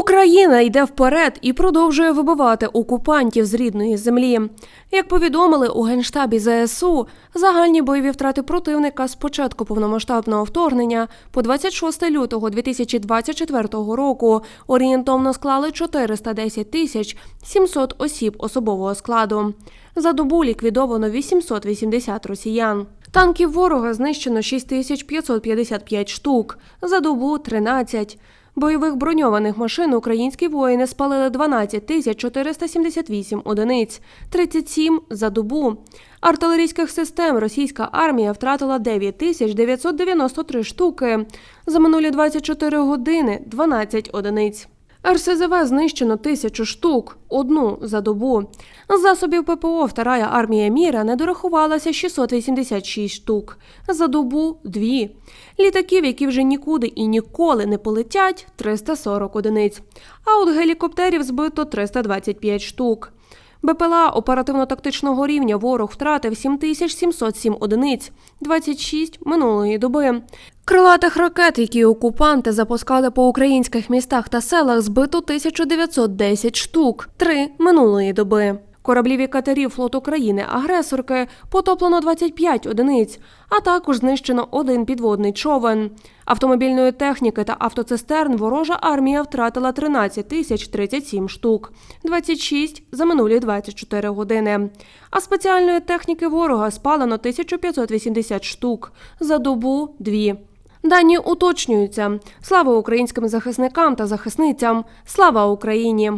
Україна йде вперед і продовжує вибивати окупантів з рідної землі. Як повідомили у генштабі ЗСУ, загальні бойові втрати противника з початку повномасштабного вторгнення по 26 лютого 2024 року орієнтовно склали 410 тисяч 700 осіб особового складу. За добу ліквідовано 880 росіян. Танків ворога знищено 6555 штук, за добу 13. Бойових броньованих машин українські воїни спалили 12 тисяч 478 одиниць, 37 за добу. Артилерійських систем російська армія втратила 9 тисяч 993 штуки. За минулі 24 години 12 одиниць. РСЗВ знищено тисячу штук, одну за добу. Засобів ППО Вторая армія міра не дорахувалася 686 штук, за добу дві. Літаків, які вже нікуди і ніколи не полетять, 340 одиниць. А от гелікоптерів збито 325 штук. БПЛА оперативно-тактичного рівня ворог втратив 7707 одиниць, 26 минулої доби. Крилатих ракет, які окупанти запускали по українських містах та селах, збито 1910 штук, 3 минулої доби. Кораблів і катерів флоту країни-агресорки потоплено 25 одиниць, а також знищено один підводний човен. Автомобільної техніки та автоцистерн ворожа армія втратила 13 тисяч 37 штук, 26 за минулі 24 години. А спеціальної техніки ворога спалено 1580 штук, за добу – дві. Дані уточнюються. Слава українським захисникам та захисницям! Слава Україні!